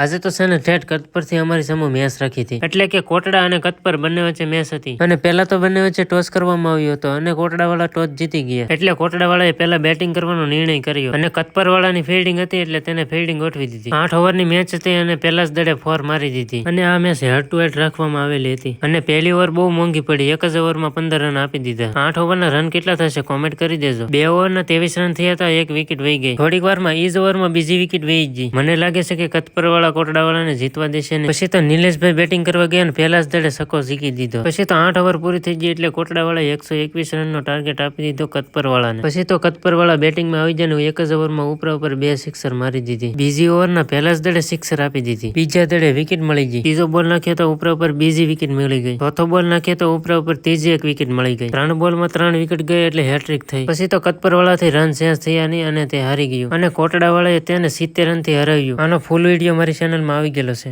આજે તો છે ને ઠેઠ કત પરથી અમારી સામે મેચ રાખી હતી. એટલે કે કોટડા અને કતપર બંને વચ્ચે મેચ હતી. અને પહેલા તો બંને વચ્ચે ટોસ કરવામાં આવ્યો હતો અને કોટડા વાળા ટોસ જીતી ગયા. એટલે કોટડા વાળાએ પહેલા બેટિંગ કરવાનો નિર્ણય કર્યો અને કતપર વાળાની ફિલ્ડિંગ હતી એટલે તેને ફિલ્ડિંગ ગોઠવી દીધી. આઠ ઓવરની મેચ હતી અને પહેલા જ દડે ફોર મારી દીધી. અને આ મેચ હેડ ટુ હેડ રાખવામાં આવેલી હતી. અને પહેલી ઓવર બહુ મોંઘી પડી. એક જ ઓવરમાં પંદર રન આપી દીધા. આઠ ઓવરના રન કેટલા થશે કોમેન્ટ કરી દેજો. બે ઓવરના ત્રેવીસ રન થયા હતા એક વિકેટ વહી ગઈ. થોડીક વારમાં ઈજ ઓવરમાં બીજી વિકેટ વહી ગઈ. મને લાગે છે કે કતપર વાળા કોટડા વાળાને જીતવા દેશે ને. પછી તો નિલેશભાઈ બેટિંગ કરવા ગયા ને પહેલા જ દળે સકો જીકી દીધો. પછી તો આઠ ઓવર પૂરી થઈ ગઈ એટલે કોટડાવાળાએ એકસો એકવીસ રનનો ટાર્ગેટ આપી દીધો કતપરવાળાને પછી તો કતપરવાળા બેટિંગમાં આવી જાય એક જ ઓવરમાં ઉપરા ઉપર બે સિક્સર મારી દીધી. બીજી ઓવરના પહેલા જ દળે સિક્સર આપી દીધી. બીજા દળે વિકેટ મળી ગઈ. ત્રીજો બોલ નાખ્યો તો ઉપરા ઉપર બીજી વિકેટ મળી ગઈ. ચોથો બોલ નાખ્યો તો ઉપરા ઉપર ત્રીજી એક વિકેટ મળી ગઈ. ત્રણ બોલમાં ત્રણ વિકેટ ગઈ એટલે હેટ્રિક થઈ. પછી તો કતપર વાળાથી રન ચેન્જ થયા નહીં અને તે હારી ગયું. અને કોટડાવાળાએ તેને સિત્તેર રનથી હરાવ્યું. આનો ફૂલ વીડિયો મારી ચેનલમાં આવી ગયેલો છે